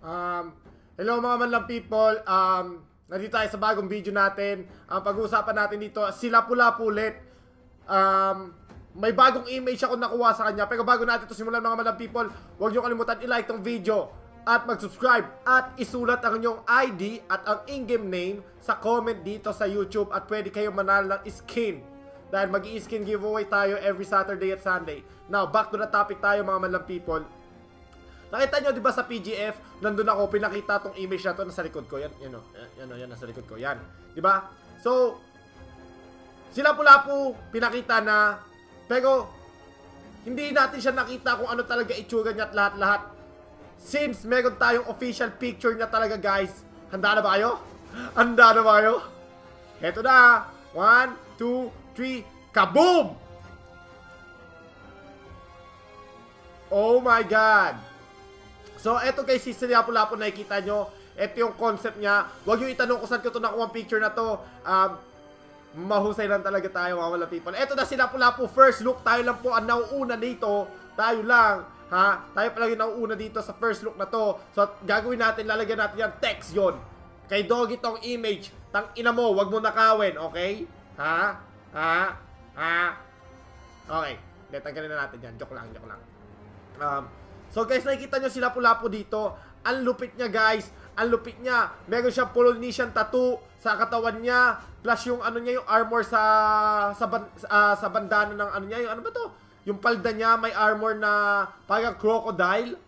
Um, hello mga manlang people. Um, nandito tayo sa bagong video natin. Ang pag-uusapan natin dito, sila pula pulit. Um, may bagong image ako nakuha sa kanya. Pero bago natin ito simulan mga manlang people, huwag niyo kalimutan i-like tong video at mag-subscribe at isulat ang inyong ID at ang in-game name sa comment dito sa YouTube at pwede kayo manalo ng skin. Dahil mag skin giveaway tayo every Saturday at Sunday. Now, back to the topic tayo mga manlang people. Nakita nyo, di ba sa PGF, nandun ako, pinakita tong image na to nasa likod ko. Yan, yan o. Yan o, yan nasa likod ko. Yan. Di ba? So, sila pula po, pinakita na, pero, hindi natin siya nakita kung ano talaga itsura niya at lahat-lahat. Since meron tayong official picture niya talaga, guys. Handa na ba kayo? Handa na ba kayo? Heto na. One, two, three, kaboom! Oh my God! So, eto guys, si Lapu-Lapu nakikita nyo. Ito yung concept niya. Huwag nyo itanong kung saan ko ito nakuha picture na to. Um, mahusay lang talaga tayo mga wala people. Eto na si Lapu-Lapu. First look, tayo lang po ang nauuna dito. Tayo lang. Ha? Tayo pa lang yung nauuna dito sa first look na to. So, gagawin natin, lalagyan natin yung text yon Kay Doggy tong image. Tang ina mo, wag mo nakawin, okay? Ha? Ha? Ha? Okay. Hindi, tanggalin na natin yan. Joke lang, joke lang. Um, So guys, nakikita nyo sila pula po dito. Ang lupit niya guys. Ang lupit niya. Meron siyang Polynesian tattoo sa katawan niya. Plus yung ano niya, yung armor sa sa, uh, sa bandana ng ano niya. Yung ano ba to? Yung palda niya, may armor na parang crocodile.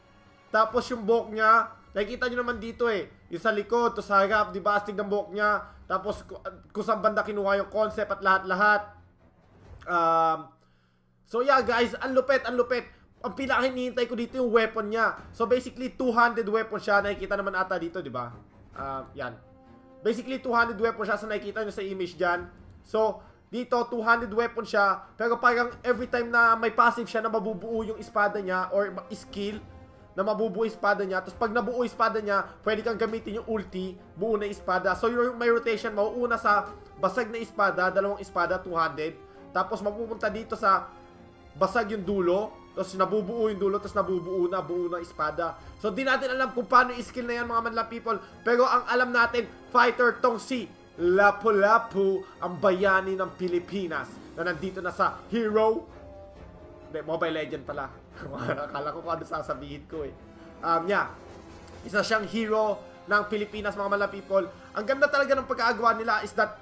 Tapos yung buhok niya, nakikita nyo naman dito eh. Yung sa likod, to sa harap, di ba? Astig ng buhok niya. Tapos kung saan banda kinuha yung concept at lahat-lahat. Um, so yeah guys, ang lupit, ang lupit ang pinaka hinihintay ko dito yung weapon niya. So basically 200 weapon siya. Nakikita naman ata dito, di ba? Uh, yan. Basically 200 weapon siya sa nakikita nyo sa image dyan. So dito 200 weapon siya. Pero parang every time na may passive siya na mabubuo yung espada niya or skill na mabubuo espada niya. Tapos pag nabuo espada niya, pwede kang gamitin yung ulti, buo na espada. So yung may rotation, mauuna sa basag na espada, dalawang espada, 200. Tapos mapupunta dito sa basag yung dulo, tapos nabubuo yung dulo, tapos nabubuo na, buo na espada. So di natin alam kung paano i-skill na yan mga manla people. Pero ang alam natin, fighter tong si Lapu-Lapu, ang bayani ng Pilipinas. Na nandito na sa Hero. Hindi, Mobile Legend pala. Akala ko kung ano sasabihin ko eh. Um, yeah. Isa siyang hero ng Pilipinas mga manla people. Ang ganda talaga ng pagkakagawa nila is that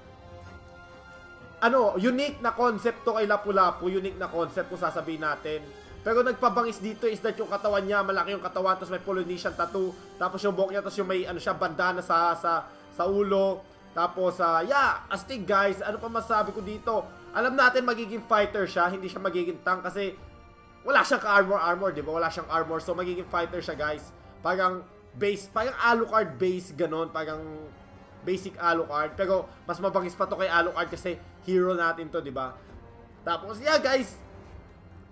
ano, unique na concept to kay Lapu-Lapu, unique na concept kung sasabihin natin. Pero nagpabangis dito is that yung katawan niya, malaki yung katawan, tapos may Polynesian tattoo, tapos yung buhok niya, tapos yung may ano siya, bandana sa sa sa ulo. Tapos, uh, yeah, astig guys, ano pa masabi ko dito? Alam natin magiging fighter siya, hindi siya magiging tank kasi wala siyang ka-armor-armor, di ba? Wala siyang armor, so magiging fighter siya guys. Parang base, parang Alucard base, ganon, parang basic Alucard. Pero mas mabangis pa to kay Alucard kasi hero natin to, di ba? Tapos, yeah guys,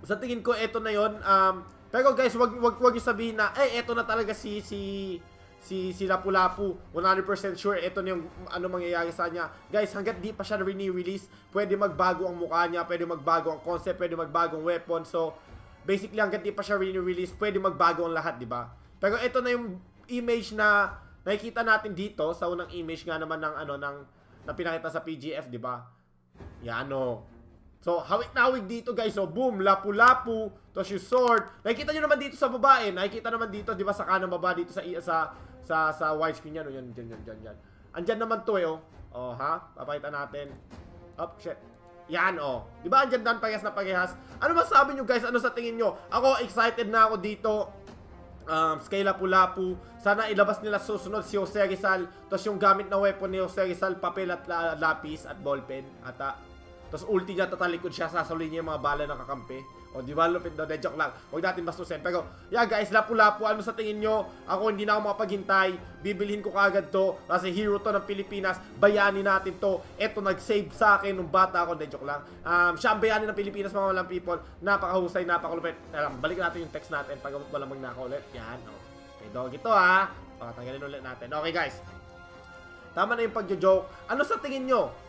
sa tingin ko, ito na yon um, Pero guys, wag, wag, wag yung sabihin na, eh, ito na talaga si, si, si, si Lapu-Lapu. 100% sure, ito na yung ano mangyayari sa kanya. Guys, hanggat di pa siya release pwede magbago ang mukha niya, pwede magbago ang concept, pwede magbago ang weapon. So, basically, hanggat di pa siya release pwede magbago ang lahat, di ba? Pero ito na yung image na nakikita natin dito sa unang image nga naman ng ano ng na pinakita sa PGF, di ba? Yan o. So, hawik na hawik dito guys. So, boom, lapu-lapu. Tapos yung sword. Nakikita nyo naman dito sa babae. Nakikita naman dito, di ba, sa kanang baba dito sa sa sa, sa widescreen yan. O, yan, yan, yan, yan, yan. Andyan naman to eh, oh. Oh, ha? Papakita natin. Oh, shit. Yan, oh. Di ba, andyan dan parehas na parehas? Ano masabi nyo guys? Ano sa tingin nyo? Ako, excited na ako dito. Um, kay Lapu-Lapu. Sana ilabas nila susunod si Jose Rizal. Tapos yung gamit na weapon ni Jose Rizal, papel at la lapis at ballpen. At uh, tapos ulti niya, tatalikod siya, sasaluin niya yung mga bala ng kakampi. O, di ba, lupit daw. De, joke lang. Huwag natin bastusin. Pero, yeah guys, lapu-lapu. Ano sa tingin nyo? Ako hindi na ako makapaghintay. Bibilhin ko kagad to. Kasi hero to ng Pilipinas. Bayani natin to. Eto, nag-save sa akin nung bata ako. De, joke lang. Um, siya ang bayani ng Pilipinas, mga walang people. Napakahusay, napakalupit. Alam, balik natin yung text natin pag walang magnaka ulit. Yan, o. Okay, dog ito ha. Pakatanggalin ulit natin. Okay, guys. Tama na yung pagjo-joke. Ano sa tingin nyo?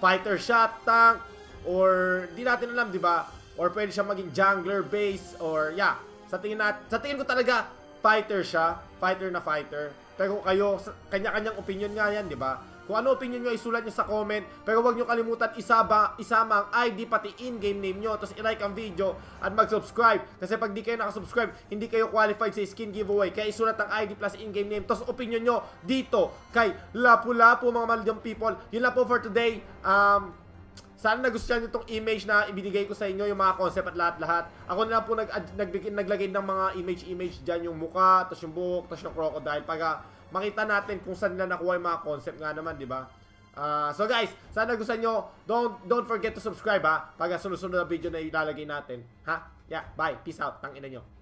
Fighter shot, tank, or di natin alam, di ba? Or pwede siya maging jungler base, or yeah. Sa tingin, nat sa tingin ko talaga, fighter siya, fighter na fighter. Pero kayo, kanya-kanyang opinion nga yan, di ba? Kung ano opinion nyo, isulat nyo sa comment. Pero huwag nyo kalimutan isaba, isama ang ID pati in-game name nyo. Tapos i-like ang video at mag-subscribe. Kasi pag di kayo nakasubscribe, hindi kayo qualified sa skin giveaway. Kaya isulat ang ID plus in-game name. Tapos opinion nyo dito kay Lapu-Lapu mga maldong people. Yun lang po for today. Um, sana nagustuhan nyo itong image na ibinigay ko sa inyo, yung mga concept at lahat-lahat. Ako na lang po nag, naglagay ng mga image-image dyan, yung muka, tapos yung buhok, tapos yung crocodile, para makita natin kung saan nila nakuha yung mga concept nga naman, di ba? Ah, so guys, sana nagustuhan nyo, don't, don't forget to subscribe ha, para sunod-sunod na video na ilalagay natin. Ha? Yeah, bye. Peace out. Tangina nyo.